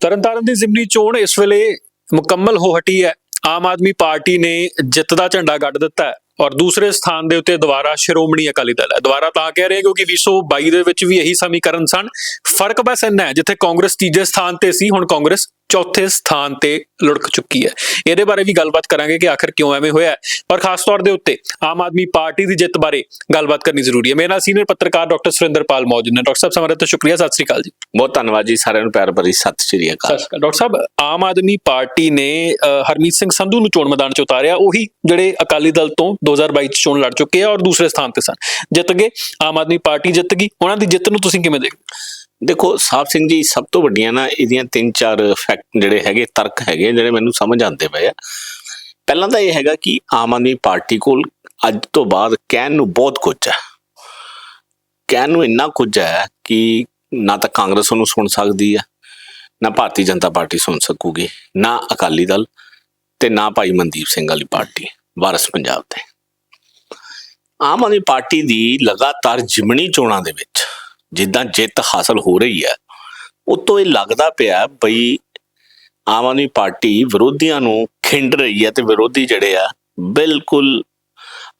ਤਰਨਤਾਰਨ ਦੀ ਜ਼ਿਮਨੀ ਚੋਣ ਇਸ ਵੇਲੇ ਮੁਕੰਮਲ ਹੋ ਹਟੀ ਹੈ। ਆਮ ਆਦਮੀ ਪਾਰਟੀ ਨੇ ਜਿੱਤ ਦਾ ਝੰਡਾ ਗੱਡ ਦਿੱਤਾ ਹੈ। ਔਰ ਦੂਸਰੇ ਸਥਾਨ ਦੇ ਉੱਤੇ ਦੁਬਾਰਾ ਸ਼੍ਰੋਮਣੀ ਅਕਾਲੀ ਦਲ ਹੈ। ਦੁਬਾਰਾ ਤਾਂ ਕਹਿ ਰਹੇ ਕਿਉਂਕਿ 2022 ਦੇ ਵਿੱਚ ਵੀ ਇਹੀ ਸਮੀਕਰਨ ਸਨ। ਫ਼ਰਕ ਬਸ ਇੰਨਾ ਹੈ ਜਿੱਥੇ ਕਾਂਗਰਸ ਤੀਜੇ ਸਥਾਨ ਤੇ ਸੀ ਹੁਣ ਕਾਂਗਰਸ ਚੌਥੇ ਸਥਾਨ ਤੇ ਲੁੜਕ ਚੁੱਕੀ ਹੈ। ਇਹਦੇ ਬਾਰੇ ਵੀ ਗੱਲਬਾਤ ਕਰਾਂਗੇ ਕਿ ਆਖਰ ਕਿਉਂ ਐਵੇਂ ਹੋਇਆ ਪਰ ਖਾਸ ਤੌਰ ਦੇ ਉੱਤੇ ਆਮ ਆਦਮੀ ਪਾਰਟੀ ਦੀ ਜਿੱਤ ਬਾਰੇ ਗੱਲਬਾਤ ਕਰਨੀ ਜ਼ਰੂਰੀ ਹੈ। ਮੇਰੇ ਨਾਲ ਸੀਨੀਅਰ ਪੱਤਰਕਾਰ ਡਾਕਟਰ ਸੁਰਿੰਦਰਪਾਲ ਮੌਜੂਦ ਨੇ। ਡਾਕਟਰ ਸਾਹਿਬ ਸਮਰਤ ਤੋਂ ਸ਼ੁਕਰੀਆ। ਸਤਿ ਸ੍ਰੀ ਅਕਾਲ ਜੀ। ਬਹੁਤ ਧੰਨਵਾਦ ਜੀ। ਸਾਰਿਆਂ ਨੂੰ ਪਿਆਰ ਭਰੀ ਸਤਿ ਸ਼੍ਰੀ ਅਕਾਲ। ਡਾਕਟਰ ਸਾਹਿਬ ਆਮ ਆਦਮੀ ਪਾਰਟੀ ਨੇ ਹਰਮੀਤ ਸਿੰਘ ਸੰਧੂ ਨੂੰ ਚੋਣ ਮੈਦਾਨ 'ਚ ਉਤਾਰਿਆ। ਉਹੀ ਜਿਹੜੇ ਅਕਾਲੀ ਦਲ ਤੋਂ 2022 'ਚ ਚੋਣ ਲੜ ਚੁੱਕੇ ਆ ਔਰ ਦੂਸਰੇ ਸਥਾਨ ਤੇ ਸਨ। ਜਿੱਤ ਗਏ, ਆਮ ਆਦਮੀ ਪਾਰਟੀ ਜਿੱਤ ਗਈ। ਉਹਨਾਂ ਦੀ ਜਿੱਤ ਨੂੰ ਤੁਸੀਂ ਕਿਵੇਂ ਦੇਖਦੇ ਦੇਖੋ ਸਾਹਿਬ ਸਿੰਘ ਜੀ, ਸਭ ਤੋਂ ਵੱਡੀਆਂ ਨਾ ਇਹਦੀਆਂ ਤਿੰਨ ਚਾਰ ਫੈਕਟ ਜਿਹੜੇ ਹੈਗੇ, ਤਰਕ ਹੈਗੇ ਜਿਹੜੇ ਮੈਨੂੰ ਸਮਝ ਆਉਂਦੇ ਪਏ ਆ। ਪਹਿਲਾਂ ਤਾਂ ਇਹ ਹੈਗਾ ਕਿ ਆਮ ਆਦਮੀ ਪਾਰਟੀ ਕੋਲ ਅੱਜ ਤੋਂ ਬਾਅਦ ਕਹਿਣ ਨੂੰ ਬਹੁਤ ਕੁਝ ਹੈ ਕਹਿਣ ਨੂੰ ਇੰਨਾ ਕੁਝ ਹੈ ਕਿ ਨਾ ਤਾਂ ਕਾਂਗਰਸ ਉਹਨੂੰ ਸੁਣ ਸਕਦੀ ਹੈ ਨਾ ਭਾਰਤੀ ਜਨਤਾ ਪਾਰਟੀ ਸੁਣ ਸਕੂਗੀ, ਨਾ ਅਕਾਲੀ ਦਲ ਤੇ ਨਾ ਭਾਈ ਮਨਦੀਪ ਸਿੰਘ ਵਾਲੀ ਪਾਰਟੀ ਵਾਰਸ ਪੰਜਾਬ ਤੇ। ਆਮ ਆਦਮੀ ਪਾਰਟੀ ਦੀ ਲਗਾਤਾਰ ਜਿਮਣੀ ਚੋਣਾਂ ਦੇ ਵਿੱਚ ਜਿੱਦਾਂ ਜਿੱਤ ਹਾਸਲ ਹੋ ਰਹੀ ਹੈ, ਉਤੋਂ ਇਹ ਲੱਗਦਾ ਪਿਆ ਬਈ ਆਮ ਆਦਮੀ ਪਾਰਟੀ ਵਿਰੋਧੀਆਂ ਨੂੰ ਖਿੰਡ ਰਹੀ ਹੈ ਤੇ ਵਿਰੋਧੀ ਜਿਹੜੇ ਆ, ਬਿਲਕੁਲ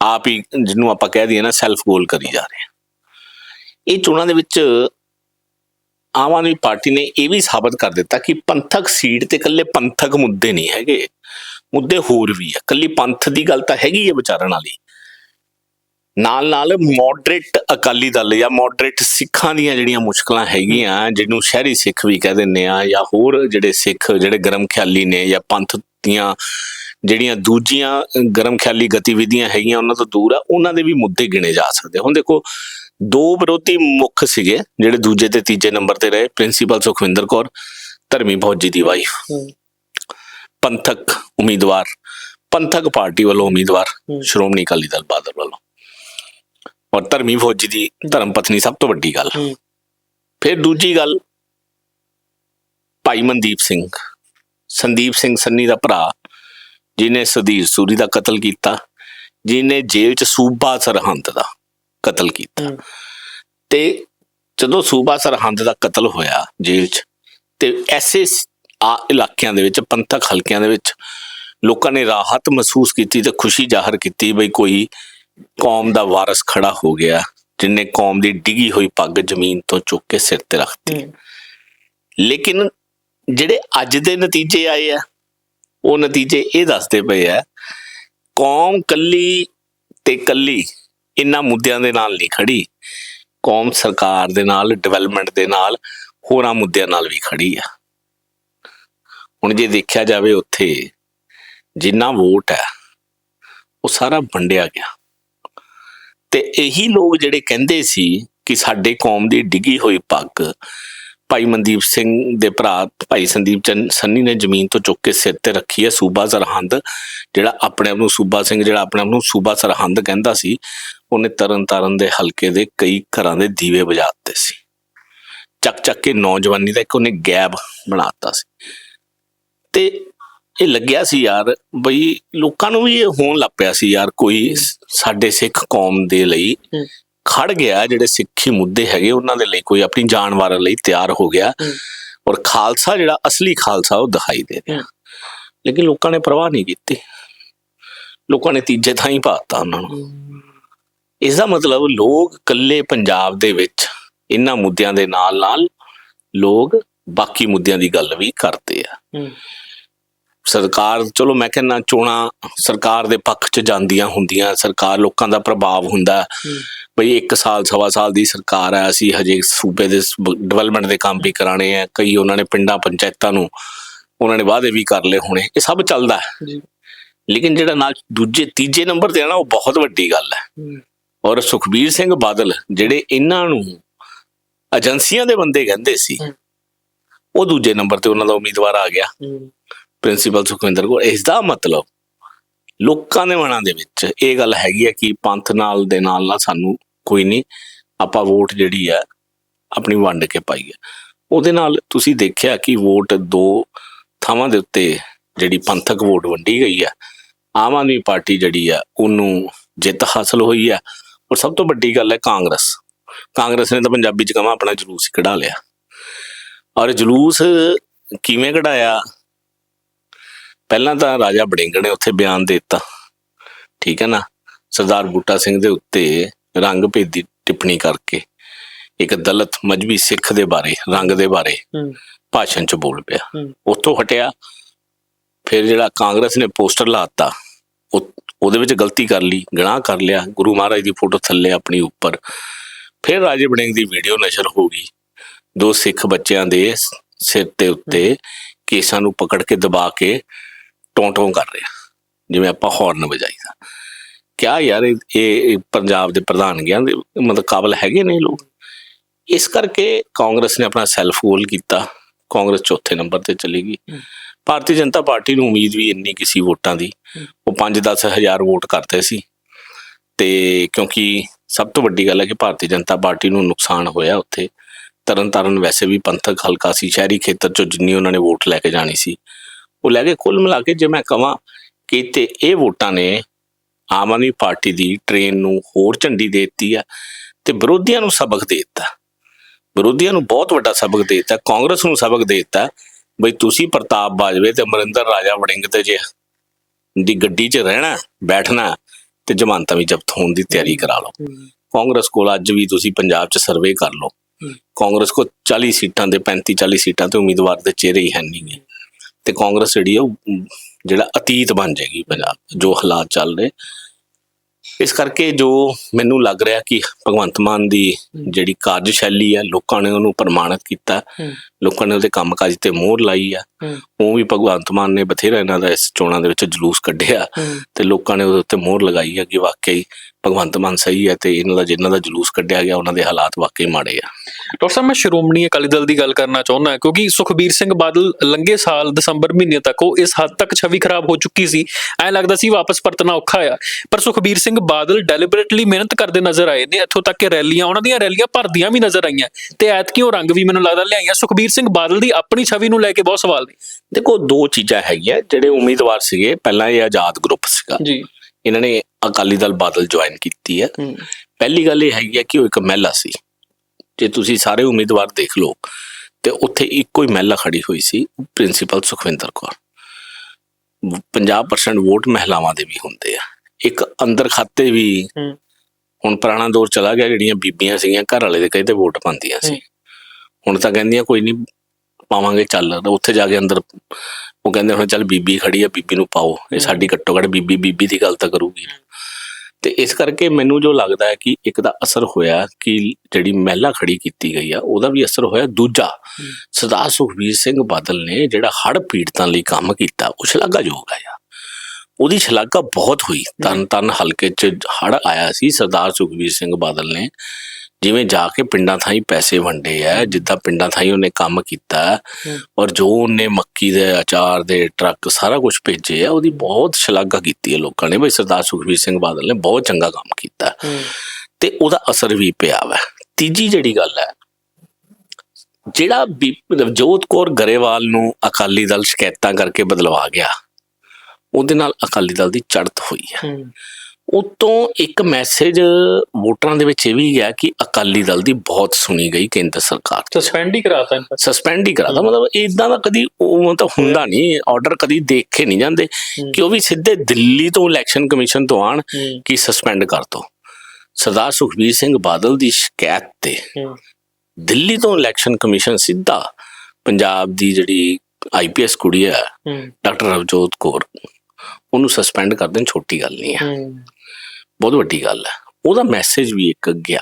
ਆਪ ਹੀ ਜਿਹਨੂੰ ਆਪਾਂ ਕਹਿ ਦਈਏ ਨਾ ਸੈਲਫ ਗੋਲ ਕਰੀ ਜਾ ਰਹੇ ਆ। ਇਹ ਚੋਣਾਂ ਦੇ ਵਿੱਚ ਆਮ ਆਦਮੀ ਪਾਰਟੀ ਨੇ ਇਹ ਵੀ ਸਾਬਤ ਕਰ ਦਿੱਤਾ ਕਿ ਪੰਥਕ ਸੀਟ ਤੇ ਇਕੱਲੇ ਪੰਥਕ ਮੁੱਦੇ ਨਹੀਂ ਹੈਗੇ, ਮੁੱਦੇ ਹੋਰ ਵੀ ਆ। ਇਕੱਲੀ ਪੰਥ ਦੀ ਗੱਲ ਤਾਂ ਹੈਗੀ ਹੈ ਵਿਚਾਰਨ ਵਾਲੀ। ਨਾਲ ਨਾਲ ਮੋਡਰੇਟ ਅਕਾਲੀ ਦਲ ਜਾਂ ਮੋਡਰੇਟ ਸਿੱਖਾਂ ਦੀਆਂ ਜਿਹੜੀਆਂ ਮੁਸ਼ਕਲਾਂ ਹੈਗੀਆਂ ਜਿਹਨੂੰ ਸ਼ਹਿਰੀ ਸਿੱਖ ਵੀ ਕਹਿ ਦਿੰਦੇ ਆ ਜਾਂ ਹੋਰ ਜਿਹੜੇ ਸਿੱਖ ਜਿਹੜੇ ਗਰਮ ਖਿਆਲੀ ਨੇ ਜਾਂ ਪੰਥ ਦੀਆਂ ਜਿਹੜੀਆਂ ਦੂਜੀਆਂ ਗਰਮ ਖਿਆਲੀ ਗਤੀਵਿਧੀਆਂ ਹੈਗੀਆਂ ਉਹਨਾਂ ਤੋਂ ਦੂਰ ਆ ਉਹਨਾਂ ਦੇ ਵੀ ਮੁੱਦੇ ਗਿਣੇ ਜਾ ਸਕਦੇ ਹੁਣ ਦੇਖੋ ਦੋ ਵਿਰੋਧੀ ਮੁੱਖ ਸੀਗੇ ਜਿਹੜੇ ਦੂਜੇ ਤੇ ਤੀਜੇ ਨੰਬਰ ਤੇ ਰਹੇ ਪ੍ਰਿੰਸੀਪਲ ਸੁਖਵਿੰਦਰ ਕੌਰ ਧਰਮੀ ਫੌਜੀ ਦੀ ਵਾਈਫ ਪੰਥਕ ਉਮੀਦਵਾਰ ਪੰਥਕ ਪਾਰਟੀ ਵੱਲੋਂ ਉਮੀਦਵਾਰ। ਸ਼੍ਰੋਮਣੀ ਅਕਾਲੀ ਦਲ ਬਾਦਲ ਵੱਲੋਂ। ਔਰ ਧਰਮੀ ਫੌਜੀ ਦੀ ਧਰਮ ਪਤਨੀ ਸਭ ਤੋਂ ਵੱਡੀ ਗੱਲ। ਫਿਰ ਦੂਜੀ ਗੱਲ ਭਾਈ ਮਨਦੀਪ ਸਿੰਘ ਸੰਦੀਪ ਸਿੰਘ ਸੰਨੀ ਦਾ ਭਰਾ ਜਿਨੇ ਸੁਧੀਰ ਸੂਰੀ ਦਾ ਕਤਲ ਕੀਤਾ ਜਿਨੇ ਜੇਲ੍ਹ 'ਚ ਸੂਬਾ ਸਰਹੰਦ ਦਾ ਕਤਲ ਕੀਤਾ। ਤੇ ਜਦੋਂ ਸੂਬਾ ਸਰਹੰਦ ਦਾ ਕਤਲ ਹੋਇਆ ਜੇਲ੍ਹ 'ਚ ਤੇ ਐਸੇ ਆ ਇਲਾਕਿਆਂ ਦੇ ਵਿੱਚ ਪੰਥਕ ਹਲਕਿਆਂ ਦੇ ਵਿੱਚ ਲੋਕਾਂ ਨੇ ਰਾਹਤ ਮਹਿਸੂਸ ਕੀਤੀ ਤੇ ਖੁਸ਼ੀ ਜ਼ਾਹਰ ਕੀਤੀ ਬਈ ਕੋਈ ਕੌਮ ਦਾ ਵਾਰਿਸ ਖੜਾ ਹੋ ਗਿਆ, ਜਿਨੇ ਕੌਮ ਦੀ ਡਿੱਗੀ ਹੋਈ ਪੱਗ ਜ਼ਮੀਨ ਤੋਂ ਚੁੱਕ ਕੇ ਸਿਰ ਤੇ ਰੱਖਤੀ ਲੇਕਿਨ ਜਿਹੜੇ ਅੱਜ ਦੇ ਨਤੀਜੇ ਆਏ ਆ, ਉਹ ਨਤੀਜੇ ਇਹ ਦੱਸਦੇ ਪਏ ਆ, ਕੌਮ ਕੱਲੀ ਤੇ ਕੱਲੀ ਇਨ੍ਹਾਂ ਮੁੱਦਿਆਂ ਦੇ ਨਾਲ ਨਹੀਂ ਖੜੀ। ਕੌਮ ਸਰਕਾਰ ਦੇ ਨਾਲ, ਡਿਵੈਲਪਮੈਂਟ ਦੇ ਨਾਲ, ਹੋਰਾਂ ਮੁੱਦਿਆਂ ਨਾਲ ਵੀ ਖੜੀ ਆ। ਹੁਣ ਜੇ ਦੇਖਿਆ ਜਾਵੇ ਉੱਥੇ, ਜਿੰਨਾ ਵੋਟ ਹੈ, ਉਹ ਸਾਰਾ ਵੰਡਿਆ ਗਿਆ। ਤੇ ਇਹੀ ਲੋਕ ਜਿਹੜੇ ਕਹਿੰਦੇ ਸੀ ਕਿ ਸਾਡੇ ਕੌਮ ਦੀ ਡਿੱਗੀ ਹੋਈ ਪੱਗ, ਭਾਈ ਮਨਦੀਪ ਸਿੰਘ ਦੇ ਭਰਾ ਭਾਈ ਸੰਦੀਪ ਚੰਦ ਸੰਨੀ ਨੇ ਜ਼ਮੀਨ ਤੋਂ ਚੁੱਕ ਕੇ ਸਿਰ ਤੇ ਰੱਖੀ ਹੈ ਸੂਬਾ ਸਰਹੰਦ, ਜਿਹੜਾ ਆਪਣੇ ਆਪ ਨੂੰ ਸੂਬਾ ਸਿੰਘ, ਜਿਹੜਾ ਆਪਣੇ ਆਪ ਨੂੰ ਸੂਬਾ ਸਰਹੰਦ ਕਹਿੰਦਾ ਸੀ, ਉਹਨੇ ਤਰਨ ਤਾਰਨ ਦੇ ਹਲਕੇ ਦੇ ਕਈ ਘਰਾਂ ਦੇ ਦੀਵੇ ਬੁਝਾ ਦਿੱਤੇ ਸੀ। ਚੱਕ ਚੱਕ ਕੇ ਨੌਜਵਾਨੀ ਦਾ ਇੱਕ ਉਹਨੇ ਗੈਬ ਬਣਾਤਾ ਸੀ। ਤੇ ਇਹ ਲੱਗਿਆ ਸੀ ਯਾਰ ਬਈ ਲੋਕਾਂ ਨੂੰ ਵੀ ਇਹ ਹੋਣ ਲੱਗ ਪਿਆ ਸੀ ਯਾਰ ਕੋਈ ਸਾਡੇ ਸਿੱਖ ਕੌਮ ਦੇ ਲਈ। ਖੜ ਗਿਆ ਜਿਹੜੇ ਸਿੱਖੀ ਮੁੱਦੇ ਹੈਗੇ ਉਹਨਾਂ ਦੇ ਲਈ ਕੋਈ ਆਪਣੀ ਜਾਨ ਵਾਰਨ ਲਈ ਤਿਆਰ ਹੋ ਗਿਆ। ਔਰ ਖਾਲਸਾ ਜਿਹੜਾ ਅਸਲੀ ਖਾਲਸਾ ਉਹ ਦਿਖਾਈ ਦੇ ਰਿਹਾ। ਲੇਕਿਨ ਲੋਕਾਂ ਨੇ ਪਰਵਾਹ ਨਹੀਂ ਕੀਤੀ ਲੋਕਾਂ ਨੇ ਤੀਜੇ ਥਾਂ ਹੀ ਪਾਤਾ ਉਹਨਾਂ ਨੂੰ ਇਸ ਦਾ ਮਤਲਬ ਲੋਕ ਇਕੱਲੇ ਪੰਜਾਬ ਦੇ ਵਿੱਚ ਇਹਨਾਂ ਮੁੱਦਿਆਂ ਦੇ ਨਾਲ ਨਾਲ ਲੋਕ ਬਾਕੀ ਮੁੱਦਿਆਂ ਦੀ ਗੱਲ ਵੀ ਕਰਦੇ ਆ। ਸਰਕਾਰ ਚਲੋ ਮੈਂ ਕਹਿੰਦਾ ਚੋਣਾਂ ਸਰਕਾਰ ਦੇ ਪੱਖ 'ਚ ਜਾਂਦੀਆਂ ਹੁੰਦੀਆਂ ਸਰਕਾਰ ਲੋਕਾਂ ਦਾ ਪ੍ਰਭਾਵ ਹੁੰਦਾ। ਬਈ ਇੱਕ ਸਾਲ ਸਵਾ ਸਾਲ ਦੀ ਸਰਕਾਰ ਆ ਅਸੀਂ ਹਜੇ ਸੂਬੇ ਦੇ ਡਿਵੈਲਪਮੈਂਟ ਦੇ ਕੰਮ ਵੀ ਕਰਾਣੇ ਆ ਕਈ ਉਹਨਾਂ ਨੇ ਪਿੰਡਾਂ ਪੰਚਾਇਤਾਂ ਨੂੰ ਉਹਨਾਂ ਨੇ ਵਾਅਦੇ ਵੀ ਕਰ ਲਏ ਹੋਣੇ ਇਹ ਸਭ ਚੱਲਦਾ। ਜੀ। ਲੇਕਿਨ ਜਿਹੜਾ ਨਾਲ ਦੂਜੇ ਤੀਜੇ ਨੰਬਰ ਤੇ ਆ ਨਾ ਉਹ ਬਹੁਤ ਵੱਡੀ ਗੱਲ ਹੈ। ਔਰ ਸੁਖਬੀਰ ਸਿੰਘ ਬਾਦਲ ਜਿਹੜੇ ਇਹਨਾਂ ਨੂੰ ਏਜੰਸੀਆਂ ਦੇ ਬੰਦੇ ਕਹਿੰਦੇ ਸੀ। ਉਹ ਦੂਜੇ ਨੰਬਰ ਤੇ ਉਹਨਾਂ ਦਾ ਉਮੀਦਵਾਰ ਆ ਗਿਆ। ਪ੍ਰਿੰਸੀਪਲ ਸੁਖਵਿੰਦਰ ਕੌਰ ਇਸ ਦਾ ਮਤਲਬ ਲੋਕਾਂ ਦੇ ਮਨਾਂ ਦੇ ਵਿੱਚ ਇਹ ਗੱਲ ਹੈਗੀ ਹੈ ਕਿ ਪੰਥ ਨਾਲ ਦੇ ਨਾਲ ਨਾਲ ਸਾਨੂੰ ਕੋਈ ਨਹੀਂ, ਆਪਾਂ ਵੋਟ ਜਿਹੜੀ ਹੈ ਆਪਣੀ ਵੰਡ ਕੇ ਪਾਈ ਹੈ ਉਹਦੇ ਨਾਲ ਤੁਸੀਂ ਦੇਖਿਆ ਕਿ ਵੋਟ ਦੋ ਥਾਵਾਂ ਦੇ ਉੱਤੇ ਜਿਹੜੀ ਪੰਥਕ ਵੋਟ ਵੰਡੀ ਗਈ ਹੈ ਆਮ ਆਦਮੀ ਪਾਰਟੀ ਜਿਹੜੀ ਆ, ਉਹਨੂੰ ਜਿੱਤ ਹਾਸਲ ਹੋਈ ਹੈ ਔਰ ਸਭ ਤੋਂ ਵੱਡੀ ਗੱਲ ਹੈ ਕਾਂਗਰਸ। ਕਾਂਗਰਸ ਨੇ ਤਾਂ ਪੰਜਾਬੀ ਚ ਕਮਾ ਆਪਣਾ ਜਲੂਸ ਕਢਾ ਲਿਆ। ਔਰ ਜਲੂਸ ਕਿਵੇਂ ਕਢਾਇਆ? ਪਹਿਲਾਂ ਤਾਂ ਰਾਜਾ ਬੜਿੰਗ ਨੇ ਉੱਥੇ ਬਿਆਨ ਦਿੱਤਾ। ਠੀਕ ਹੈ ਨਾ? ਸਰਦਾਰ ਬੂਟਾ ਸਿੰਘ ਦੇ ਉੱਤੇ ਰੰਗ ਭੇਦੀ ਟਿੱਪਣੀ ਕਰਕੇ ਇੱਕ ਦਲਿਤ ਮਜਬੀ ਸਿੱਖ ਦੇ ਬਾਰੇ ਰੰਗ ਦੇ ਬਾਰੇ ਭਾਸ਼ਣ ਚ ਬੋਲ ਪਿਆ। ਉੱਥੋਂ ਹਟਿਆ ਫਿਰ ਜਿਹੜਾ ਕਾਂਗਰਸ ਨੇ ਪੋਸਟਰ ਲਾਤਾ ਉਹ- ਉਹਦੇ ਵਿੱਚ ਗਲਤੀ ਕਰ ਲਈ ਗੁਨਾਹ ਕਰ ਲਿਆ ਗੁਰੂ ਮਹਾਰਾਜ ਦੀ ਫੋਟੋ ਥੱਲੇ ਆਪਣੀ ਉੱਪਰ। ਫਿਰ ਰਾਜੇ ਬੜਿੰਗ ਦੀ ਵੀਡੀਓ ਨਸ਼ਰ ਹੋ ਗਈ। ਦੋ ਸਿੱਖ ਬੱਚਿਆਂ ਦੇ ਸਿਰ ਦੇ ਉੱਤੇ ਕੇਸਾਂ ਨੂੰ ਪਕੜ ਕੇ ਦਬਾ ਕੇ ਟੋਂ ਟੋਂ ਕਰ ਰਿਹਾ। ਜਿਵੇਂ ਆਪਾਂ ਹਾਰਨ ਵਜਾਈਦਾ ਕਿਆ ਯਾਰ ਇਹ ਪੰਜਾਬ ਦੇ ਪ੍ਰਧਾਨਗੀਆਂ ਦੇ ਮਤਲਬ ਕਾਬਲ ਹੈਗੇ ਨੇ ਲੋਕ? ਇਸ ਕਰਕੇ ਕਾਂਗਰਸ ਨੇ ਆਪਣਾ ਸੈਲਫ ਗੋਲ ਕੀਤਾ। ਕਾਂਗਰਸ ਚੌਥੇ ਨੰਬਰ ਤੇ ਚਲੀ ਗਈ। ਭਾਰਤੀ ਜਨਤਾ ਪਾਰਟੀ ਨੂੰ ਉਮੀਦ ਵੀ ਇੰਨੀ ਕਿਸੇ ਵੋਟਾਂ ਦੀ। ਉਹ 5-10 ਹਜ਼ਾਰ ਵੋਟ ਕਰਦੇ ਸੀ। ਤੇ ਕਿਉਂਕਿ ਸਭ ਤੋਂ ਵੱਡੀ ਗੱਲ ਹੈ ਕਿ ਭਾਰਤੀ ਜਨਤਾ ਪਾਰਟੀ ਨੂੰ ਨੁਕਸਾਨ ਹੋਇਆ ਉੱਥੇ। ਤਰਨਤਾਰਨ ਵੈਸੇ ਵੀ ਪੰਥਕ ਹਲਕਾ ਸੀ। ਸ਼ਹਿਰੀ ਖੇਤਰ ਚੋਂ ਜਿੰਨੀ ਉਹਨਾਂ ਨੇ ਵੋਟ ਲੈ ਕੇ ਜਾਣੀ ਸੀ। ਉਹ ਲੈ ਕੇ ਕੁੱਲ ਮਿਲਾ ਕੇ ਜੇ ਮੈਂ ਕਹਾਂ ਕਿ ਤੇ ਇਹ ਵੋਟਾਂ ਨੇ ਆਮ ਆਦਮੀ ਪਾਰਟੀ ਦੀ ਟ੍ਰੇਨ ਨੂੰ ਹੋਰ ਝੰਡੀ ਦੇ ਦਿੱਤੀ ਆ ਤੇ ਵਿਰੋਧੀਆਂ ਨੂੰ ਸਬਕ ਦੇ ਦਿੱਤਾ। ਵਿਰੋਧੀਆਂ ਨੂੰ ਬਹੁਤ ਵੱਡਾ ਸਬਕ ਦੇ ਦਿੱਤਾ ਕਾਂਗਰਸ ਨੂੰ ਸਬਕ ਦੇ ਦਿੱਤਾ ਬਈ ਤੁਸੀਂ ਪ੍ਰਤਾਪ ਬਾਜਵੇ ਤੇ ਅਮਰਿੰਦਰ ਰਾਜਾ ਵੜਿੰਗ ਤੇ ਜੇ ਦੀ ਗੱਡੀ 'ਚ ਰਹਿਣਾ ਬੈਠਣਾ ਤੇ ਜ਼ਮਾਨਤਾਂ ਵੀ ਜ਼ਬਤ ਹੋਣ ਦੀ ਤਿਆਰੀ ਕਰਾ ਲਓ। ਕਾਂਗਰਸ ਕੋਲ ਅੱਜ ਵੀ ਤੁਸੀਂ ਪੰਜਾਬ 'ਚ ਸਰਵੇ ਕਰ ਲਓ। ਕਾਂਗਰਸ ਕੋਲ 40 ਸੀਟਾਂ ਦੇ 35 40 ਸੀਟਾਂ ਤੇ ਉਮੀਦਵਾਰ ਦੇ ਚਿਹਰੇ ਹੀ ਹੈ ਨਹੀਂ। ਤੇ ਕਾਂਗਰਸ ਜਿਹੜੀ ਉਹ ਜਿਹੜਾ ਅਤੀਤ ਬਣ ਜਾਏਗੀ ਪੰਜਾਬ ਜੋ ਹਾਲਾਤ ਚੱਲ ਰਹੇ ਇਸ ਕਰਕੇ ਜੋ ਮੈਨੂੰ ਲੱਗ ਰਿਹਾ ਕਿ ਭਗਵੰਤ ਮਾਨ ਦੀ ਜਿਹੜੀ ਕਾਰਜਸ਼ੈਲੀ ਆ ਲੋਕਾਂ ਨੇ ਉਹਨੂੰ ਪ੍ਰਮਾਣਿਤ ਕੀਤਾ। ਲੋਕਾਂ ਨੇ ਉਹਦੇ ਕੰਮਕਾਜ ਤੇ ਮੋਹਰ ਲਾਈ ਆ। ਉਹ ਵੀ ਭਗਵੰਤ ਮਾਨ ਨੇ ਬਥੇਰਾ ਇਹਨਾਂ ਦਾ ਇਸ ਚੋਣਾਂ ਦੇ ਵਿੱਚ ਜਲੂਸ ਕੱਢਿਆ ਤੇ ਲੋਕਾਂ ਨੇ ਉਹਦੇ ਉੱਤੇ ਮੋਹਰ ਲਗਾਈ ਆ ਕਿ ਵਾਕਈ ਭਗਵੰਤ ਮਾਨ ਸਹੀ ਹੈ ਤੇ ਇਹਨਾਂ ਦਾ ਜਿਨ੍ਹਾਂ ਦਾ ਜਲੂਸ ਕੱਢਿਆ ਗਿਆ ਉਹਨਾਂ ਦੇ ਹਾਲਾਤ ਵਾਕਈ ਮਾੜੇ ਆ। ਡਾਕਟਰ ਸਾਹਿਬ ਮੈਂ ਸ਼੍ਰੋਮਣੀ ਅਕਾਲੀ ਦਲ ਦੀ ਗੱਲ ਕਰਨਾ ਚਾਹੁੰਦਾ ਕਿਉਂਕਿ ਸੁਖਬੀਰ ਸਿੰਘ ਬਾਦਲ ਲੰਗੇ ਸਾਲ ਦਸੰਬਰ ਮਹੀਨੇ ਤੱਕ ਉਹ ਇਸ ਹੱਦ ਤੱਕ ਛਵੀ ਖਰਾਬ ਹੋ ਚੁੱਕੀ ਸੀ। ਐ ਲੱਗਦਾ ਸੀ ਵਾਪਸ ਪਰਤਣਾ ਔਖਾ ਆ। ਪਰ ਸੁਖਬੀਰ ਸਿੰਘ ਬਾਦਲ ਡੈਲੀਬਰੇਟਲੀ ਮਿਹਨਤ ਕਰਦੇ ਨਜ਼ਰ ਆਏ ਨੇ। ਇੱਥੋਂ ਤੱਕ ਕਿ ਰੈਲੀਆਂ ਉਹਨਾਂ ਦੀਆਂ ਰੈਲੀਆਂ ਭਰਦੀਆਂ ਵੀ ਨਜ਼ਰ ਆਈਆਂ। ਤੇ ਐਤਕੀ ਉਹ ਰੰਗ ਵੀ ਮੈਨੂੰ ਲੱਗਦਾ ਲਿਆਈਆਂ। ਸੁਖਬੀਰ ਸਿੰਘ ਬਾਦਲ ਦੀ ਆਪਣੀ ਛਵੀ ਨੂੰ ਲੈ ਕੇ ਬਹੁਤ ਸਵਾਲ ਨੇ ਦੇਖੋ ਦੋ ਚੀਜ਼ਾਂ ਹੈਗੀਆਂ ਜਿਹੜੇ ਉਮੀਦਵਾਰ ਸੀਗੇ ਪਹਿਲਾਂ ਇਹ ਆਜ਼ਾਦ ਗਰੁੱਪ ਸੀਗਾ। ਜੀ। ਇਹਨਾਂ ਨੇ ਅਕਾਲੀ ਦਲ ਬਾਦਲ ਜੁਆਇਨ ਕੀਤੀ ਹੈ। ਪਹਿਲੀ ਗੱਲ ਇਹ ਹੈਗੀ ਹੈ ਕਿ ਉਹ ਇੱਕ ਮਹਿਲਾ ਸੀ। ਜੇ ਤੁਸੀਂ ਸਾਰੇ ਉਮੀਦਵਾਰ ਦੇਖ ਲਓ ਤੇ ਉੱਥੇ ਇੱਕੋ ਹੀ ਮਹਿਲਾ ਖੜੀ ਹੋਈ ਸੀ ਪ੍ਰਿੰਸੀਪਲ ਸੁਖਵਿੰਦਰ ਕੌਰ। 50% ਵੋਟ ਮਹਿਲਾਵਾਂ ਦੇ ਵੀ ਹੁੰਦੇ ਆ। ਇੱਕ ਅੰਦਰ ਖਾਤੇ ਵੀ। ਹੁਣ ਪੁਰਾਣਾ ਦੌਰ ਚਲਾ ਗਿਆ ਜਿਹੜੀਆਂ ਬੀਬੀਆਂ ਸੀਗੀਆਂ ਘਰ ਵਾਲੇ ਦੇ ਕਹੇ ਤੇ ਵੋਟ ਪਾਉਂਦੀਆਂ ਸੀ। ਹੁਣ ਤਾਂ ਕਹਿੰਦੀਆਂ ਕੋਈ ਨਹੀਂ ਪਾਵਾਂਗੇ ਚੱਲ। ਉੱਥੇ ਜਾ ਕੇ ਅੰਦਰ ਉਹ ਕਹਿੰਦੇ ਹੁਣ ਚੱਲ ਬੀਬੀ ਖੜੀ ਆ ਬੀਬੀ ਨੂੰ ਪਾਓ। ਇਹ ਸਾਡੀ ਘੱਟੋ ਘੱਟ ਬੀਬੀ ਬੀਬੀ ਦੀ ਗੱਲ ਤਾਂ ਕਰੂਗੀ। ਤੇ ਇਸ ਕਰਕੇ ਮੈਨੂੰ ਜੋ ਲੱਗਦਾ ਹੈ ਕਿ ਇੱਕ ਦਾ ਅਸਰ ਹੋਇਆ ਕਿ ਜਿਹੜੀ ਮਹਿਲਾ ਖੜੀ ਕੀਤੀ ਗਈ ਆ ਉਹਦਾ ਵੀ ਅਸਰ ਹੋਇਆ। ਦੂਜਾ ਸਰਦਾਰ ਸੁਖਬੀਰ ਸਿੰਘ ਬਾਦਲ ਨੇ ਜਿਹੜਾ ਹੜ ਪੀੜਤਾਂ ਲਈ ਕੰਮ ਕੀਤਾ ਉਹ ਸ਼ਲਾਘਾਯੋਗ ਆ ਉਹਦੀ ਸ਼ਲਾਘਾ ਬਹੁਤ ਹੋਈ। ਤਨ ਤਨ ਹਲਕੇ ਚ ਹੜ ਆਇਆ ਸੀ। ਸਰਦਾਰ ਸੁਖਬੀਰ ਸਿੰਘ ਬਾਦਲ ਨੇ। ਜਿਵੇਂ ਜਾ ਕੇ ਪਿੰਡਾਂ ਥਾਈ ਪੈਸੇ ਵੰਡੇ ਆ ਜਿੱਦਾਂ ਪਿੰਡਾਂ ਥਾਈ ਉਹਨੇ ਕੰਮ ਕੀਤਾ। ਔਰ ਜੋ ਉਹਨੇ ਮੱਕੀ ਦੇ ਅਚਾਰ ਦੇ ਟਰੱਕ ਸਾਰਾ ਕੁਝ ਭੇਜੇ ਆ ਉਹਦੀ ਬਹੁਤ ਸ਼ਲਾਘਾ ਕੀਤੀ ਹੈ ਲੋਕਾਂ ਨੇ। ਬਈ ਸਰਦਾਰ ਸੁਖਬੀਰ ਸਿੰਘ ਬਾਦਲ ਨੇ ਬਹੁਤ ਚੰਗਾ ਕੰਮ ਕੀਤਾ। ਤੇ ਉਹਦਾ ਅਸਰ ਵੀ ਪਿਆ ਵਾ। ਤੀਜੀ ਜਿਹੜੀ ਗੱਲ ਹੈ ਜਿਹੜਾ ਨਵਜੋਤ ਕੌਰ ਗਰੇਵਾਲ ਨੂੰ ਅਕਾਲੀ ਦਲ ਸ਼ਿਕਾਇਤਾਂ ਕਰਕੇ ਬਦਲਵਾ ਗਿਆ ਉਹਦੇ ਨਾਲ ਅਕਾਲੀ ਦਲ ਦੀ ਚੜ੍ਹਤ ਹੋਈ ਹੈ। ਉਤੋਂ ਇੱਕ ਮੈਸੇਜ ਵੋਟਰਾਂ ਦੇ ਵਿੱਚ ਇਹ ਵੀ ਗਿਆ ਕਿ ਅਕਾਲੀ ਦਲ ਦੀ ਬਹੁਤ ਸੁਣੀ ਗਈ ਕੇਂਦਰ ਸਰਕਾਰ। ਸਸਪੈਂਡ ਹੀ ਕਰਾਤਾ ਇਹਨਾਂ ਸਸਪੈਂਡ ਹੀ ਕਰਾਤਾ। ਮਤਲਬ ਇਦਾਂ ਦਾ ਕਦੀ ਉਹ ਤਾਂ ਹੁੰਦਾ ਨਹੀਂ ਆਰਡਰ ਕਦੀ ਦੇਖੇ ਨਹੀਂ ਜਾਂਦੇ ਕਿ ਉਹ ਵੀ ਸਿੱਧੇ ਦਿੱਲੀ ਤੋਂ ਇਲੈਕਸ਼ਨ ਕਮਿਸ਼ਨ ਤੋਂ ਆਣ ਕਿ ਸਸਪੈਂਡ ਕਰ ਦੋ। ਸਰਦਾਰ ਸੁਖਬੀਰ ਸਿੰਘ ਬਾਦਲ ਦੀ ਸ਼ਿਕਾਇਤ ਤੇ ਦਿੱਲੀ ਤੋਂ ਇਲੈਕਸ਼ਨ ਕਮਿਸ਼ਨ ਸਿੱਧਾ ਪੰਜਾਬ ਦੀ ਜਿਹੜੀ ਆਈਪੀਐਸ ਕੁੜੀ ਹੈ। ਡਾਕਟਰ ਰਵਜੋਤ ਕੌਰ ਉਹਨੂੰ ਸਸਪੈਂਡ ਕਰ ਦੇਣ ਛੋਟੀ ਗੱਲ ਨਹੀਂ ਹੈ। ਬਹੁਤ ਵੱਡੀ ਗੱਲ ਹੈ ਉਹਦਾ ਮੈਸੇਜ ਵੀ ਇੱਕ ਗਿਆ।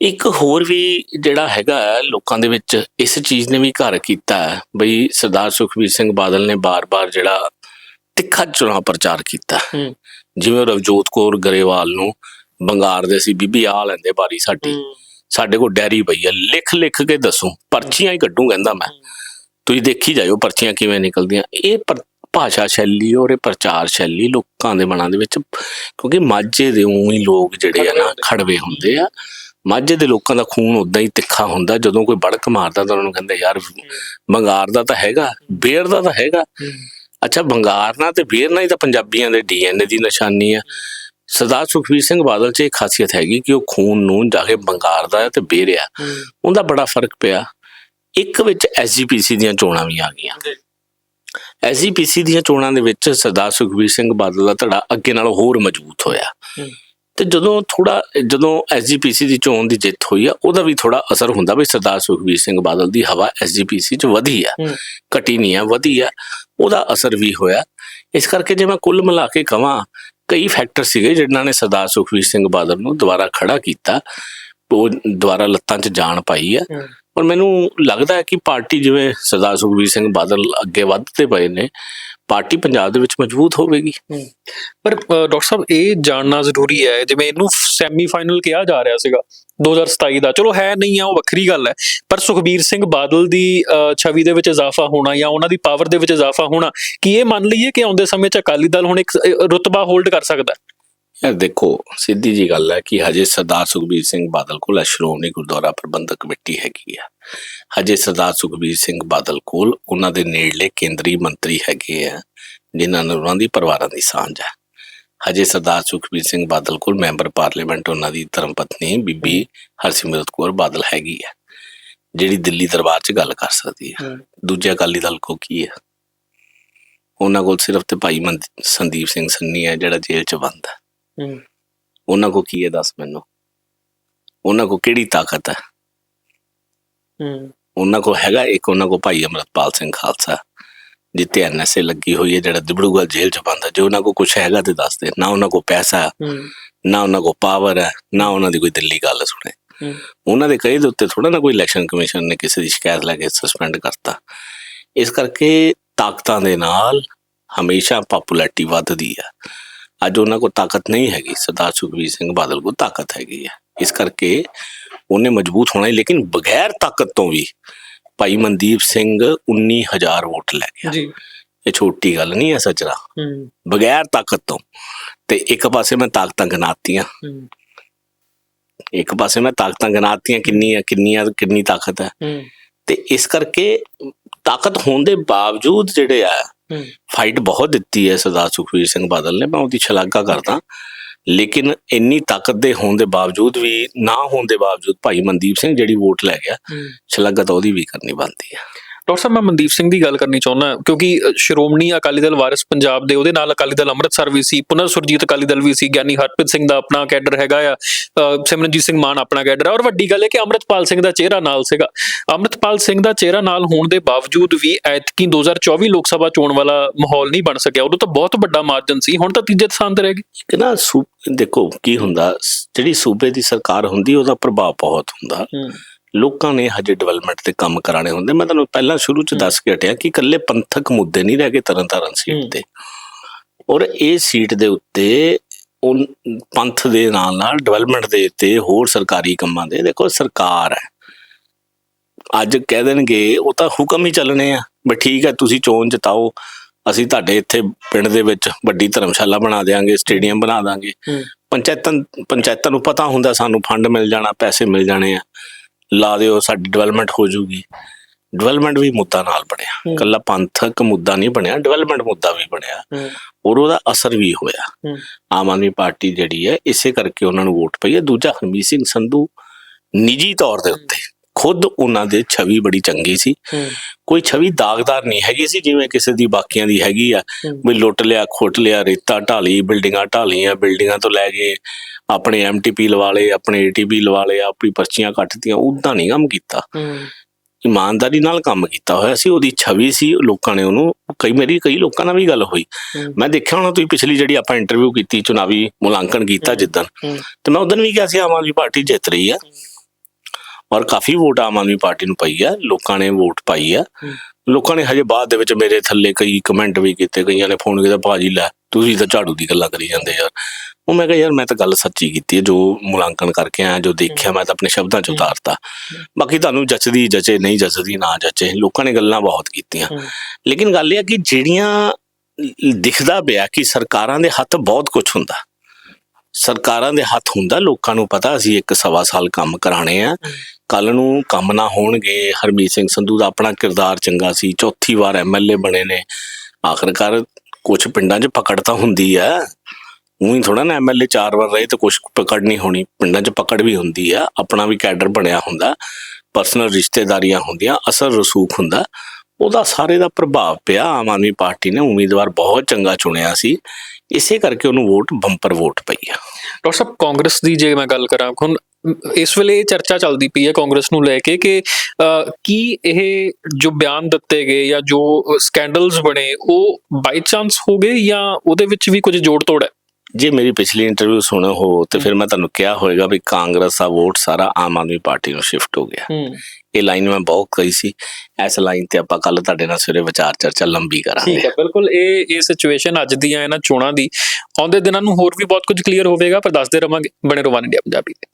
ਇੱਕ ਹੋਰ ਵੀ ਜਿਹੜਾ ਹੈਗਾ ਲੋਕਾਂ ਦੇ ਵਿੱਚ ਇਸ ਚੀਜ਼ ਨੇ ਵੀ ਘਰ ਕੀਤਾ ਹੈ, ਬਈ ਸਰਦਾਰ ਸੁਖਬੀਰ ਸਿੰਘ ਬਾਦਲ ਨੇ ਬਾਰ-ਬਾਰ ਜਿਹੜਾ ਤਿੱਖਾ ਚੁਣਾਵ ਪ੍ਰਚਾਰ ਕੀਤਾ। ਜਿਵੇਂ ਰਵਜੋਤ ਕੌਰ ਗਰੇਵਾਲ ਨੂੰ ਬੰਗਾਰਦੇ ਸੀ ਬੀਬੀ ਆ ਲੈਂਦੇ ਬਾਰੀ ਸਾਡੀ। ਸਾਡੇ ਕੋਲ ਡੈਰੀ ਪਈ ਹੈ ਲਿਖ ਲਿਖ ਕੇ ਦੱਸੋ। ਪਰਚੀਆਂ ਹੀ ਕੱਢੂ ਕਹਿੰਦਾ ਮੈਂ। ਤੁਸੀਂ ਦੇਖੀ ਜਾਇਓ ਪਰਚੀਆਂ ਕਿਵੇਂ ਨਿਕਲਦੀਆਂ। ਇਹ ਪਰ- ਭਾਸ਼ਾ ਸ਼ੈਲੀ ਔਰ ਇਹ ਪ੍ਰਚਾਰ ਸ਼ੈਲੀ ਲੋਕਾਂ ਦੇ ਮਨਾਂ ਦੇ ਵਿੱਚ ਕਿਉਂਕਿ ਮਾਝੇ ਦੇ ਉਹੀ ਲੋਕ ਜਿਹੜੇ ਆ ਨਾ ਖੜਵੇ ਹੁੰਦੇ ਆ। ਮਾਝੇ ਦੇ ਲੋਕਾਂ ਦਾ ਖੂਨ ਉਦਾਂ ਹੀ ਤਿੱਖਾ ਹੁੰਦਾ ਜਦੋਂ ਕੋਈ ਬੜਕ ਮਾਰਦਾ ਤਾਂ ਉਹਨਾਂ ਨੂੰ ਕਹਿੰਦੇ ਯਾਰ ਬੰਗਾਰ ਦਾ ਤਾਂ ਹੈਗਾ ਬੇਰ ਦਾ ਤਾਂ ਹੈਗਾ। ਅੱਛਾ ਬੰਗਾਰਨਾ ਤੇ ਬੇਰਨਾ ਹੀ ਤਾਂ ਪੰਜਾਬੀਆਂ ਦੇ ਡੀਐਨਏ ਦੀ ਨਿਸ਼ਾਨੀ ਆ। ਸਰਦਾਰ ਸੁਖਬੀਰ ਸਿੰਘ ਬਾਦਲ 'ਚ ਇਹ ਖਾਸੀਅਤ ਹੈਗੀ ਕਿ ਉਹ ਖੂਨ ਨੂੰ ਜਾ ਕੇ ਬੰਗਾਰਦਾ ਹੈ ਤੇ ਬੇਰਿਆ ਉਹਦਾ ਬੜਾ ਫ਼ਰਕ ਪਿਆ। ਇੱਕ ਵਿੱਚ ਐਸਜੀਪੀਸੀ ਦੀਆਂ ਚੋਣਾਂ ਵੀ ਆ ਗਈਆਂ। ਐਸਜੀਪੀਸੀ ਦੀਆਂ ਚੋਣਾਂ ਦੇ ਵਿੱਚ ਸਰਦਾਰ ਸੁਖਬੀਰ ਸਿੰਘ ਬਾਦਲ ਦਾ ਧੜਾ ਅੱਗੇ ਨਾਲੋਂ ਹੋਰ ਮਜ਼ਬੂਤ ਹੋਇਆ। ਤੇ ਜਦੋਂ ਥੋੜਾ ਜਦੋਂ ਐਸਜੀਪੀਸੀ ਦੀ ਚੋਣ ਦੀ ਜਿੱਤ ਹੋਈ ਆ ਉਹਦਾ ਵੀ ਥੋੜਾ ਅਸਰ ਹੁੰਦਾ ਵੀ ਸਰਦਾਰ ਸੁਖਬੀਰ ਸਿੰਘ ਬਾਦਲ ਦੀ ਹਵਾ ਐਸਜੀਪੀਸੀ 'ਚ ਵਧੀ ਆ। ਘਟੀ ਨਹੀਂ ਆ ਵਧੀ ਆ ਉਹਦਾ ਅਸਰ ਵੀ ਹੋਇਆ ਇਸ ਕਰਕੇ ਜੇ ਮੈਂ ਕੁੱਲ ਮਿਲਾ ਕੇ ਕਹਾਂ ਕਈ ਫੈਕਟਰ ਸੀਗੇ ਜਿਨ੍ਹਾਂ ਨੇ ਸਰਦਾਰ ਸੁਖਬੀਰ ਸਿੰਘ ਬਾਦਲ ਨੂੰ ਦੁਬਾਰਾ ਖੜਾ ਕੀਤਾ ਉਹ ਦੁਬਾਰਾ ਲੱਤਾਂ 'ਚ ਜਾਣ ਪਾਈ ਆ। ਪਰ ਮੈਨੂੰ ਲੱਗਦਾ ਹੈ ਕਿ ਪਾਰਟੀ ਜਿਵੇਂ ਸਰਦਾਰ ਸੁਖਬੀਰ ਸਿੰਘ ਬਾਦਲ ਅੱਗੇ ਵੱਧਦੇ ਪਏ ਨੇ, ਪਾਰਟੀ ਪੰਜਾਬ ਦੇ ਵਿੱਚ ਮਜ਼ਬੂਤ ਹੋਵੇਗੀ। ਪਰ ਡਾਕਟਰ ਸਾਹਿਬ, ਇਹ ਜਾਣਨਾ ਜ਼ਰੂਰੀ ਹੈ, ਜਿਵੇਂ ਇਹਨੂੰ ਸੈਮੀ ਫਾਈਨਲ ਕਿਹਾ ਜਾ ਰਿਹਾ ਸੀਗਾ 2027 ਦਾ। ਚਲੋ, ਹੈ ਨਹੀਂ ਆ, ਉਹ ਵੱਖਰੀ ਗੱਲ ਹੈ। ਪਰ ਸੁਖਬੀਰ ਸਿੰਘ ਬਾਦਲ ਦੀ ਛਵੀ ਦੇ ਵਿੱਚ ਇਜ਼ਾਫਾ ਹੋਣਾ ਜਾਂ ਉਹਨਾਂ ਦੀ ਪਾਵਰ ਦੇ ਵਿੱਚ ਇਜ਼ਾਫਾ ਹੋਣਾ, ਕੀ ਇਹ ਮੰਨ ਲਈਏ ਕਿ ਆਉਂਦੇ ਸਮੇਂ 'ਚ ਅਕਾਲੀ ਦਲ ਹੁਣ ਇੱਕ ਰੁਤਬਾ ਹੋਲਡ ਕਰ ਸਕਦਾ ਹੈ? ਯਾਰ ਦੇਖੋ ਸਿੱਧੀ ਜੀ ਗੱਲ ਹੈ ਕਿ ਹਜੇ ਸਰਦਾਰ ਸੁਖਬੀਰ ਸਿੰਘ ਬਾਦਲ ਕੋਲ ਸ਼੍ਰੋਮਣੀ ਗੁਰਦੁਆਰਾ ਪ੍ਰਬੰਧਕ ਕਮੇਟੀ ਹੈਗੀ ਆ। ਹਜੇ ਸਰਦਾਰ ਸੁਖਬੀਰ ਸਿੰਘ ਬਾਦਲ ਕੋਲ ਉਹਨਾਂ ਦੇ ਨੇੜਲੇ ਕੇਂਦਰੀ ਮੰਤਰੀ ਹੈਗੇ ਆ ਜਿਨ੍ਹਾਂ ਨੂੰ ਉਹਨਾਂ ਦੀ ਪਰਿਵਾਰਾਂ ਦੀ ਸਾਂਝ ਹੈ। ਹਜੇ ਸਰਦਾਰ ਸੁਖਬੀਰ ਸਿੰਘ ਬਾਦਲ ਕੋਲ ਮੈਂਬਰ ਪਾਰਲੀਮੈਂਟ ਉਹਨਾਂ ਦੀ ਧਰਮ ਪਤਨੀ ਬੀਬੀ ਹਰਸਿਮਰਤ ਕੌਰ ਬਾਦਲ ਹੈਗੀ ਹੈ ਜਿਹੜੀ ਦਿੱਲੀ ਦਰਬਾਰ 'ਚ ਗੱਲ ਕਰ ਸਕਦੀ ਹੈ। ਦੂਜੇ ਅਕਾਲੀ ਦਲ ਕੋ ਕੀ ਹੈ ਉਹਨਾਂ ਕੋਲ ਸਿਰਫ ਤੇ ਭਾਈ ਸੰਦੀਪ ਸਿੰਘ ਸੰਨੀ ਹੈ ਜਿਹੜਾ ਜੇਲ੍ਹ 'ਚ ਬੰਦ ਹੈ ਹੂੰ। ਉਹਨਾਂ ਕੋ ਕੀ ਹੈ ਦੱਸ ਮੈਨੂੰ? ਉਹਨਾਂ ਕੋ ਕਿਹੜੀ ਤਾਕਤ ਹੈ? ਹੂੰ। ਉਹਨਾਂ ਕੋ ਹੈਗਾ ਇੱਕ ਉਹਨਾਂ ਕੋ ਭਾਈ ਅਮਰਤਪਾਲ ਸਿੰਘ ਖਾਲਸਾ ਜਿੱਤੇ ਐਨਐਸਏ ਲੱਗੀ ਹੋਈ ਹੈ ਜਿਹੜਾ ਦਿਬੜੂਗਾ ਜੇਲ੍ਹ ਚ ਬੰਦ ਜੇ ਉਹਨਾਂ ਕੋ ਕੁਝ ਹੈਗਾ ਤੇ ਦੱਸ ਦੇ। ਨਾ ਉਹਨਾਂ ਕੋ ਪੈਸਾ ਨਾ ਉਹਨਾਂ ਕੋ ਪਾਵਰ ਹੈ ਨਾ ਉਹਨਾਂ ਦੀ ਕੋਈ ਦਿੱਲੀ ਗੱਲ ਸੁਣੇ। ਉਹਨਾਂ ਦੇ ਕਹੇ ਦੇ ਉੱਤੇ ਥੋੜਾ ਨਾ ਕੋਈ ਇਲੈਕਸ਼ਨ ਕਮਿਸ਼ਨ ਨੇ ਕਿਸੇ ਦੀ ਸ਼ਿਕਾਇਤ ਲੈ ਕੇ ਸਸਪੈਂਡ ਕਰਤਾ। ਇਸ ਕਰਕੇ ਤਾਕਤਾਂ ਦੇ ਨਾਲ ਹਮੇਸ਼ਾ ਪਪੂਲੈਰਿਟੀ ਵੱਧਦੀ ਹੈ। ਅੱਜ ਉਹਨਾਂ ਕੋ ਤਾਕਤ ਨਹੀਂ ਹੈਗੀ ਸਰਦਾਰ ਸੁਖਬੀਰ ਸਿੰਘ ਬਾਦਲ ਕੋ ਤਾਕਤ ਹੈਗੀ ਹੈ ਇਸ ਕਰਕੇ ਉਹਨੇ ਮਜ਼ਬੂਤ ਹੋਣਾ ਹੈ ਲੇਕਿਨ ਬਗੈਰ ਤਾਕਤ ਤੋਂ ਵੀ ਭਾਈ ਮਨਦੀਪ ਸਿੰਘ 19000 ਵੋਟ ਲੈ ਗਿਆ। ਜੀ। ਇਹ ਛੋਟੀ ਗੱਲ ਨਹੀਂ ਹੈ। ਸੱਚਰਾ ਬਗੈਰ ਤਾਕਤ ਤੋਂ। ਤੇ ਇੱਕ ਪਾਸੇ ਮੈਂ ਤਾਕਤਾਂ ਗਨਾਤੀਆਂ ਇੱਕ ਪਾਸੇ ਮੈਂ ਤਾਕਤਾਂ ਗਨਾਤੀਆਂ ਕਿੰਨੀ ਆ ਕਿੰਨੀਆਂ ਕਿੰਨੀ ਤਾਕਤ ਹੈ। ਤੇ ਇਸ ਕਰਕੇ ਤਾਕਤ ਹੋਣ ਦੇ ਬਾਵਜੂਦ ਜਿਹੜੇ ਆ ਫਾਈਟ ਬਹੁਤ ਦਿੱਤੀ ਹੈ ਸਰਦਾਰ ਸੁਖਬੀਰ ਸਿੰਘ ਬਾਦਲ ਨੇ ਮੈਂ ਉਹਦੀ ਸ਼ਲਾਘਾ ਕਰਦਾ। ਲੇਕਿਨ ਇੰਨੀ ਤਾਕਤ ਦੇ ਹੋਣ ਦੇ ਬਾਵਜੂਦ ਵੀ ਨਾ ਹੋਣ ਦੇ ਬਾਵਜੂਦ ਭਾਈ ਮਨਦੀਪ ਸਿੰਘ ਜਿਹੜੀ ਵੋਟ ਲੈ ਗਿਆ ਸ਼ਲਾਘਾ ਤਾਂ ਉਹਦੀ ਵੀ ਕਰਨੀ ਬਣਦੀ ਹੈ। ਡਾਕਟਰ ਸਾਹਿਬ ਮੈਂ ਮਨਦੀਪ ਸਿੰਘ ਦੀ ਗੱਲ ਕਰਨੀ ਚਾਹੁੰਦਾ ਕਿਉਂਕਿ ਸ਼੍ਰੋਮਣੀ ਅਕਾਲੀ ਦਲ ਵਾਰਿਸ ਪੰਜਾਬ ਦੇ ਉਹਦੇ ਨਾਲ ਅਕਾਲੀ ਦਲ ਅੰਮ੍ਰਿਤਸਰ ਵੀ ਸੀ ਪੁਨਰ ਸੁਰਜੀਤ ਅਕਾਲੀ ਦਲ ਵੀ ਸੀ ਗਿਆਨੀ ਹਰਪ੍ਰੀਤ ਸਿੰਘ ਦਾ ਆਪਣਾ ਕੈਡਰ ਹੈਗਾ ਆ ਸਿਮਰਨਜੀਤ ਸਿੰਘ ਮਾਨ ਆਪਣਾ ਕੈਡਰ ਹੈ ਔਰ ਵੱਡੀ ਗੱਲ ਹੈ ਕਿ ਅੰਮ੍ਰਿਤਪਾਲ ਸਿੰਘ ਦਾ ਚਿਹਰਾ ਨਾਲ ਸੀਗਾ। ਅੰਮ੍ਰਿਤਪਾਲ ਸਿੰਘ ਦਾ ਚਿਹਰਾ ਨਾਲ ਹੋਣ ਦੇ ਬਾਵਜੂਦ ਵੀ ਐਤਕੀ 2024 ਲੋਕ ਸਭਾ ਚੋਣ ਵਾਲਾ ਮਾਹੌਲ ਨਹੀਂ ਬਣ ਸਕਿਆ ਉਦੋਂ ਤਾਂ ਬਹੁਤ ਵੱਡਾ ਮਾਰਜਨ ਸੀ ਹੁਣ ਤਾਂ ਤੀਜੇ ਸਥਾਨ ਤੇ ਰਹਿ ਗਏ। ਕਿ ਨਾ ਦੇਖੋ ਕੀ ਹੁੰਦਾ ਜਿਹੜੀ ਸੂਬੇ ਦੀ ਸਰਕਾਰ ਹੁੰਦੀ ਉਹਦਾ ਪ੍ਰਭਾਵ ਬਹੁਤ ਹੁੰਦਾ। ਲੋਕਾਂ ਨੇ ਹਜੇ ਡਿਵੈਲਪਮੈਂਟ ਤੇ ਕੰਮ ਕਰਾਣੇ ਹੁੰਦੇ। ਮੈਂ ਤੁਹਾਨੂੰ ਪਹਿਲਾਂ ਸ਼ੁਰੂ ਚ ਦੱਸ ਕੇ ਹਟਿਆ ਕਿ ਇਕੱਲੇ ਪੰਥਕ ਮੁੱਦੇ ਨਹੀਂ ਰਹਿ ਗਏ ਤਰਨਤਾਰਨ। ਸੀਟ ਤੇ। ਔਰ ਇਹ ਸੀਟ ਦੇ ਉੱਤੇ ਉਹ ਪੰਥ ਦੇ ਨਾਲ ਨਾਲ ਡਿਵੈਲਪਮੈਂਟ ਦੇ ਉੱਤੇ ਹੋਰ ਸਰਕਾਰੀ ਕੰਮਾਂ ਦੇ। ਦੇਖੋ ਸਰਕਾਰ ਹੈ। ਅੱਜ ਕਹਿ ਦੇਣਗੇ ਉਹ ਤਾਂ ਹੁਕਮ ਹੀ ਚੱਲਣੇ ਆ ਬਈ ਠੀਕ ਹੈ ਤੁਸੀਂ ਚੋਣ ਜਿਤਾਓ। ਅਸੀਂ ਤੁਹਾਡੇ ਇੱਥੇ ਪਿੰਡ ਦੇ ਵਿੱਚ ਵੱਡੀ ਧਰਮਸ਼ਾਲਾ ਬਣਾ ਦੇਾਂਗੇ ਸਟੇਡੀਅਮ ਬਣਾ ਦਾਂਗੇ। ਪੰਚਾਇਤਾਂ ਪੰਚਾਇਤਾਂ ਨੂੰ ਪਤਾ ਹੁੰਦਾ ਸਾਨੂੰ ਫੰਡ ਮਿਲ ਜਾਣਾ ਪੈਸੇ ਮਿਲ ਜਾਣੇ ਆ। ਲਾ ਦਿਓ ਸਾਡੀ ਡਿਵੈਲਪਮੈਂਟ ਹੋ ਜੂਗੀ ਡਿਵੈਲਪਮੈਂਟ ਵੀ ਮੁੱਦਾ ਨਾਲ ਬਣਿਆ। ਕੱਲਾ ਪੰਥਕ ਮੁੱਦਾ ਨਹੀਂ ਬਣਿਆ ਡਿਵੈਲਪਮੈਂਟ ਮੁੱਦਾ ਵੀ ਬਣਿਆ। ਔਰ ਉਹਦਾ ਅਸਰ ਵੀ ਹੋਇਆ। ਆਮ ਆਦਮੀ ਪਾਰਟੀ ਜਿਹੜੀ ਹੈ ਇਸੇ ਕਰਕੇ ਉਹਨਾਂ ਨੂੰ ਵੋਟ ਪਈ ਹੈ। ਦੂਜਾ ਹਰਮੀਤ ਸਿੰਘ ਸੰਧੂ ਨਿੱਜੀ ਤੌਰ ਦੇ ਉੱਤੇ। ਖੁਦ ਉਹਨਾਂ ਦੇ ਛਵੀ ਬੜੀ ਚੰਗੀ ਸੀ। ਕੋਈ ਛਵੀ ਦਾਗਦਾਰ ਨਹੀਂ ਹੈਗੀ ਸੀ ਜਿਵੇਂ ਕਿਸੇ ਦੀ ਬਾਕੀਆਂ ਦੀ ਹੈਗੀ ਆ। ਵੀ ਲੁੱਟ ਲਿਆ ਖੋਟ ਲਿਆ ਰੇਤਾ ਢਾਲੀ ਬਿਲਡਿੰਗਾਂ ਢਾਲੀਆਂ ਬਿਲਡਿੰਗਾਂ ਤੋਂ ਲੈ ਕੇ ਆਪਣੇ ਐਮਟੀਪੀ ਲਵਾ ਲਏ ਆਪਣੇ ਏਟੀਪੀ ਲਵਾ ਲਏ ਆਪਣੀ ਪਰਚੀਆਂ ਕੱਟਤੀਆਂ ਉਦਾਂ ਨਹੀਂ ਕੰਮ ਕੀਤਾ। ਇਮਾਨਦਾਰੀ ਨਾਲ ਕੰਮ ਕੀਤਾ ਹੋਇਆ ਸੀ ਉਹਦੀ ਛਵੀ ਸੀ ਲੋਕਾਂ ਨੇ ਉਹਨੂੰ ਕਈ ਮੇਰੀ ਕਈ ਲੋਕਾਂ ਨਾਲ ਵੀ ਗੱਲ ਹੋਈ। ਮੈਂ ਦੇਖਿਆ ਹੋਣਾ ਤੁਸੀਂ ਪਿਛਲੀ ਜਿਹੜੀ ਆਪਾਂ ਇੰਟਰਵਿਊ ਕੀਤੀ ਚੁਣਾਵੀ ਮੁਲਾਂਕਣ ਕੀਤਾ ਹੂੰ। ਤੇ ਮੈਂ ਉਦੋਂ ਵੀ ਕਿਹਾ ਸੀ ਆਮ ਆਦਮੀ ਪਾਰਟੀ ਜਿੱਤ ਰਹੀ ਆ। ਔਰ ਕਾਫੀ ਵੋਟ ਆਮ ਆਦਮੀ ਪਾਰਟੀ ਨੂੰ ਪਈ ਆ ਲੋਕਾਂ ਨੇ ਵੋਟ ਪਾਈ ਆ। ਲੋਕਾਂ ਨੇ ਹਜੇ ਬਾਅਦ ਦੇ ਵਿੱਚ ਮੇਰੇ ਥੱਲੇ ਕਈ ਕਮੈਂਟ ਵੀ ਕੀਤੇ ਕਈਆਂ ਨੇ ਫੋਨ ਕੀਤਾ ਭਾਜੀ ਲੈ ਤੁਸੀਂ ਤਾਂ ਝਾੜੂ ਦੀ ਗੱਲਾਂ ਕਰੀ ਜਾਂਦੇ ਯਾਰ। ਉਹ ਮੈਂ ਕਿਹਾ ਯਾਰ ਮੈਂ ਤਾਂ ਗੱਲ ਸੱਚੀ ਕੀਤੀ ਹੈ ਜੋ ਮੁਲਾਂਕਣ ਕਰਕੇ ਆਇਆ ਜੋ ਦੇਖਿਆ ਮੈਂ ਤਾਂ ਆਪਣੇ ਸ਼ਬਦਾਂ 'ਚ। ਉਤਾਰਤਾ। ਬਾਕੀ ਤੁਹਾਨੂੰ ਜੱਚਦੀ ਜੱਚੇ ਨਹੀਂ ਜੱਚਦੀ ਨਾ ਜੱਚੇ ਲੋਕਾਂ ਨੇ ਗੱਲਾਂ ਬਹੁਤ ਕੀਤੀਆਂ। ਲੇਕਿਨ ਗੱਲ ਇਹ ਆ ਕਿ ਜਿਹੜੀਆਂ ਦਿਖਦਾ ਪਿਆ ਕਿ ਸਰਕਾਰਾਂ ਦੇ ਹੱਥ ਬਹੁਤ ਕੁਝ ਹੁੰਦਾ। ਸਰਕਾਰਾਂ ਦੇ ਹੱਥ ਹੁੰਦਾ ਲੋਕਾਂ ਨੂੰ ਪਤਾ ਅਸੀਂ ਇੱਕ ਸਵਾ ਸਾਲ ਕੰਮ ਕਰਾਣੇ ਆ। ਕੱਲ ਨੂੰ ਕੰਮ ਨਾ ਹੋਣਗੇ। ਹਰਮੀਤ ਸਿੰਘ ਸੰਧੂ ਦਾ ਆਪਣਾ ਕਿਰਦਾਰ ਚੰਗਾ ਸੀ। ਚੌਥੀ ਵਾਰ ਐਮਐਲਏ ਬਣੇ ਨੇ। ਆਖਰਕਾਰ ਕੁਝ ਪਿੰਡਾਂ 'ਚ ਪਕੜ ਤਾਂ ਹੁੰਦੀ ਆ ਉਹੀ ਥੋੜਾ ਨਾ ਐਮਐਲਏ ਚਾਰ ਵਾਰ ਰਹੇ ਤਾਂ ਕੁਝ ਪਕੜ ਨਹੀਂ ਹੋਣੀ। ਪਿੰਡਾਂ 'ਚ ਪਕੜ ਵੀ ਹੁੰਦੀ ਆ ਆਪਣਾ ਵੀ ਕੈਡਰ ਬਣਿਆ ਹੁੰਦਾ। ਪਰਸਨਲ ਰਿਸ਼ਤੇਦਾਰੀਆਂ ਹੁੰਦੀਆਂ ਅਸਲ ਰਸੂਖ ਹੁੰਦਾ। ਉਹਦਾ ਸਾਰੇ ਦਾ ਪ੍ਰਭਾਵ ਪਿਆ। ਆਮ ਆਦਮੀ ਪਾਰਟੀ ਨੇ ਉਮੀਦਵਾਰ ਬਹੁਤ ਚੰਗਾ ਚੁਣਿਆ ਸੀ। ਇਸੇ ਕਰਕੇ ਉਹਨੂੰ ਵੋਟ, ਬੰਪਰ ਵੋਟ ਪਈ ਆ। ਡਾਕਟਰ ਸਾਹਿਬ, ਕਾਂਗਰਸ ਦੀ ਜੇ ਮੈਂ ਗੱਲ ਕਰਾਂ, ਹੁਣ ਇਸ ਵੇਲੇ ਚਰਚਾ ਚੱਲਦੀ ਪਈ ਹੈ ਕਾਂਗਰਸ ਨੂੰ ਲੈ ਕੇ ਕਿ ਕੀ ਇਹ ਜੋ ਬਿਆਨ ਦਿੱਤੇ ਗਏ ਜਾਂ ਜੋ ਸਕੈਂਡਲਸ ਬਣੇ ਉਹ ਬਾਈ ਚਾਂਸ ਹੋ ਗਏ ਜਾਂ ਉਹਦੇ ਵਿੱਚ ਵੀ ਕੁਝ ਜੋੜ ਤੋੜ ਹੈ? ਜੇ ਮੇਰੀ ਪਿਛਲੀ ਇੰਟਰਵਿਊ ਸੁਣੇ ਹੋ ਤੇ ਫਿਰ ਮੈਂ ਤੁਹਾਨੂੰ ਕਿਹਾ ਹੋਵੇਗਾ ਵੀ ਕਾਂਗਰਸ ਦਾ ਵੋਟ ਸਾਰਾ ਆਮ ਆਦਮੀ ਪਾਰਟੀ ਨੂੰ ਸ਼ਿਫਟ ਹੋ ਗਿਆ। ਇਹ ਲਾਈਨ ਮੈਂ ਬਹੁਤ ਕਹੀ ਸੀ ਇਸ ਲਾਈਨ ਤੇ ਆਪਾਂ ਕੱਲ ਤੁਹਾਡੇ ਨਾਲ ਸਵੇਰੇ ਵਿਚਾਰ ਚਰਚਾ ਲੰਬੀ ਕਰਾਂਗੇ। ਠੀਕ ਹੈ ਬਿਲਕੁਲ ਇਹ ਇਹ ਸਿਚੁਏਸ਼ਨ ਅੱਜ ਦੀਆਂ ਇਹਨਾਂ ਚੋਣਾਂ ਦੀ। ਆਉਂਦੇ ਦਿਨਾਂ ਨੂੰ ਹੋਰ ਵੀ ਬਹੁਤ ਕੁਝ ਕਲੀਅਰ ਹੋਵੇਗਾ ਪਰ ਦੱਸਦੇ ਰਵਾਂਗੇ ਬਣੇ ਰਵਾਨ ਇੰਡੀਆ ਪੰਜਾਬੀ ਤੇ।